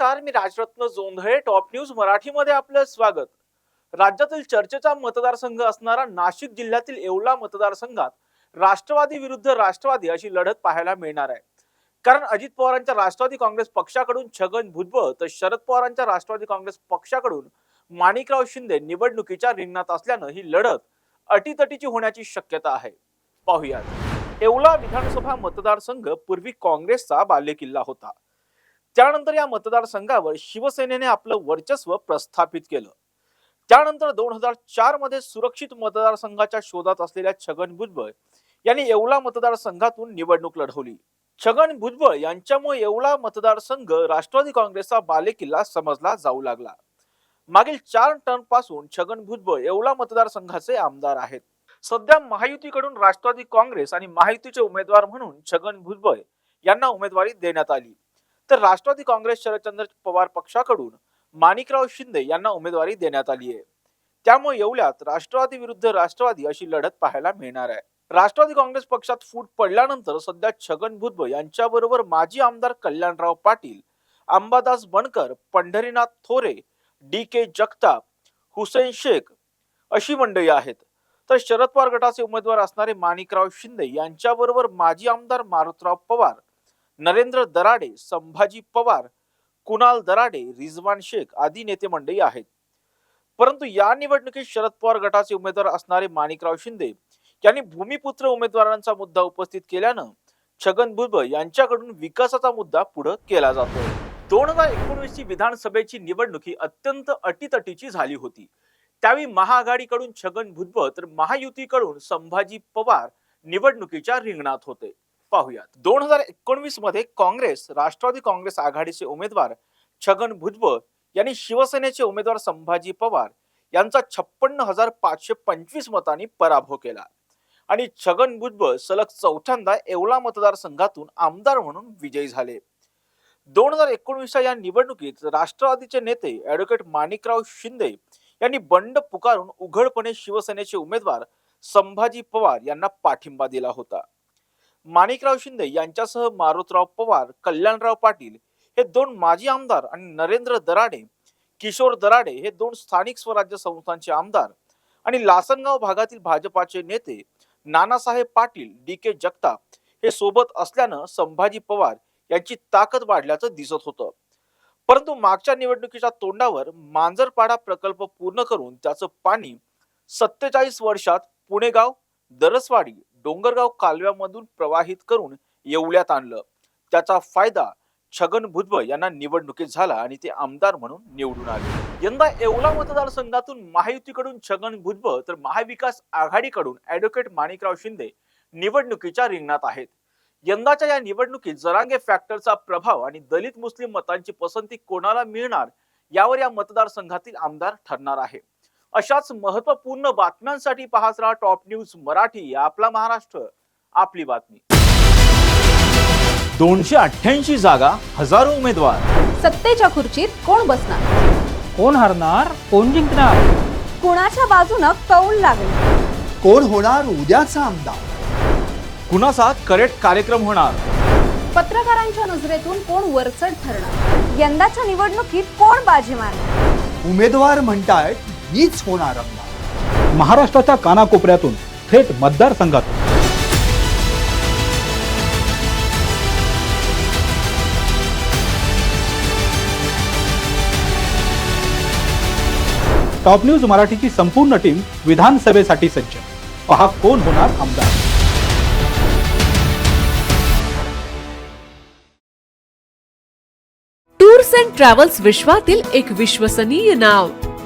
नमस्कार मी Rajratna Jondhale top news मराठीमध्ये आपलं स्वागत. राज्यातील चर्चेचा मतदारसंघ असणारा नाशिक जिल्ह्यातील येवला मतदारसंघात राष्ट्रवादी विरुद्ध राष्ट्रवादी अशी लढत पाहायला मिळणार आहे. कारण अजित पवारांच्या राष्ट्रवादी काँग्रेस पक्षाकडून छगन भुजबळ तर शरद पवारांच्या राष्ट्रवादी काँग्रेस पक्षाकडून माणिकराव शिंदे निवडणुकीच्या रिंगणात असल्यानं ही लढत अटीतटीची होण्याची शक्यता आहे. पाहुयात. येवला विधानसभा मतदारसंघ पूर्वी काँग्रेसचा बालेकिल्ला होता. त्यानंतर या मतदारसंघावर शिवसेनेने आपलं वर्चस्व प्रस्थापित केलं. त्यानंतर दोन हजार चारमध्ये सुरक्षित मतदारसंघाच्या शोधात असलेल्या छगन भुजबळ यांनी येवला मतदारसंघातून निवडणूक लढवली. छगन भुजबळ यांच्यामुळे येवला मतदारसंघ राष्ट्रवादी काँग्रेसचा बालेकिल्ला समजला जाऊ लागला. मागील चार टर्मपासून छगन भुजबळ येवला मतदारसंघाचे आमदार आहेत. सध्या महायुतीकडून राष्ट्रवादी काँग्रेस आणि महायुतीचे उमेदवार म्हणून छगन भुजबळ यांना उमेदवारी देण्यात आली. तर राष्ट्रवादी काँग्रेस शरदचंद्र पवार पक्षाकडून माणिकराव शिंदे यांना उमेदवारी देण्यात आली आहे. त्यामुळे येवल्यात राष्ट्रवादी विरुद्ध राष्ट्रवादी अशी लढत पाहायला मिळणार आहे. राष्ट्रवादी काँग्रेस पक्षात फूट पडल्यानंतर सध्या छगन भुजबळ यांच्याबरोबर माजी आमदार कल्याणराव पाटील अंबादास बनकर पंढरीनाथ थोरे डी के जगताप हुसेन शेख अशी मंडळी आहेत. तर शरद पवार गटाचे उमेदवार असणारे माणिकराव शिंदे यांच्याबरोबर माजी आमदार मारुतराव पवार नरेंद्र दराडे संभाजी पवार कुणाल दराडे रिजवान शेख आदी नेते मंडळी आहेत. परंतु या निवडणुकीत शरद पवार गटाचे उमेदवार असणारे माणिकराव शिंदे यांनी भूमिपुत्र उमेदवारांचा मुद्दा उपस्थित केल्यानं छगन भुजबळ यांच्याकडून विकासाचा मुद्दा पुढे केला जातो. दोन हजार एकोणवीस ची विधानसभेची निवडणूक ही अत्यंत अटीतटीची झाली होती. त्यावेळी महाआघाडीकडून छगन भुजबळ तर महायुतीकडून संभाजी पवार निवडणुकीच्या रिंगणात होते. पाहुयात. दोन हजार एकोणवीसमध्ये काँग्रेस राष्ट्रवादी काँग्रेस आघाडीचे उमेदवार छगन भुजबळ यांनी शिवसेनेचे उमेदवार संभाजी पवार यांचा छप्पन्न हजार पाचशे पंचवीस मतांनी पराभव केला. आणि छगन भुजबळ सलग चौथ्यांदा येवला मतदारसंघातून आमदार म्हणून विजयी झाले. दोन हजार एकोणवीसच्या या निवडणुकीत राष्ट्रवादीचे नेते ऍडव्होकेट माणिकराव शिंदे यांनी बंड पुकारून उघडपणे शिवसेनेचे उमेदवार संभाजी पवार यांना पाठिंबा दिला होता. माणिकराव शिंदे यांच्यासह मारुतराव पवार कल्याणराव पाटील हे दोन माजी आमदार आणि नरेंद्र दराडे किशोर दराडे हे दोन स्थानिक स्वराज्य संस्थांचे आमदार आणि लासनगाव भागातील भाजपाचे नेते नानासाहेब पाटील डी के जगताप हे सोबत असल्यानं संभाजी पवार यांची ताकद वाढल्याचं दिसत होतं. परंतु मागच्या निवडणुकीच्या तोंडावर मांजरपाडा प्रकल्प पूर्ण करून त्याचं पाणी सत्तेचाळीस वर्षात पुणेगाव दरसवाडी डोंगरगाव कालव्यामधून प्रवाहित करून येवल्यात आणलं. त्याचा फायदा छगन भुजबळ यांना निवडणुकीत झाला आणि ते आमदार म्हणून निवडून आले. यंदा येवला मतदारसंघातून महायुतीकडून छगन भुजबळ तर महाविकास आघाडीकडून ऍडव्होकेट माणिकराव शिंदे निवडणुकीच्या रिंगणात आहेत. यंदाच्या या निवडणुकीत जरांगे फॅक्टरचा प्रभाव आणि दलित मुस्लिम मतांची पसंती कोणाला मिळणार यावर या मतदारसंघातील आमदार ठरणार आहे. अशाच महत्त्वपूर्ण बातम्यांसाठी पाहत राहा टॉप न्यूज मराठी आपला महाराष्ट्र आपली बातमी. दोनशे अठ्ठ्याऐंशी जागा हजारो उमेदवार. सत्तेच्या खुर्चीत कोण बसणार? कोण हरणार? कोण जिंकणार? कुणाच्या बाजूनं कौल लागेल? कोण होणार उद्याचा आमदार? कुणाचा करेक्ट कार्यक्रम होणार? पत्रकारांच्या नजरेतून कोण वरचढ ठरणार? यंदाच्या निवडणुकीत कोण बाजी मारणार? उमेदवार म्हणतायत मीच होणार आमदार. महाराष्ट्राच्या कानाकोपऱ्यातून थेट मतदारसंघातून टॉप न्यूज मराठीची संपूर्ण टीम विधानसभेसाठी सज्ज. पहा कोण होणार आमदार. टूर्स अँड ट्रॅव्हल्स विश्वातील एक विश्वसनीय नाव.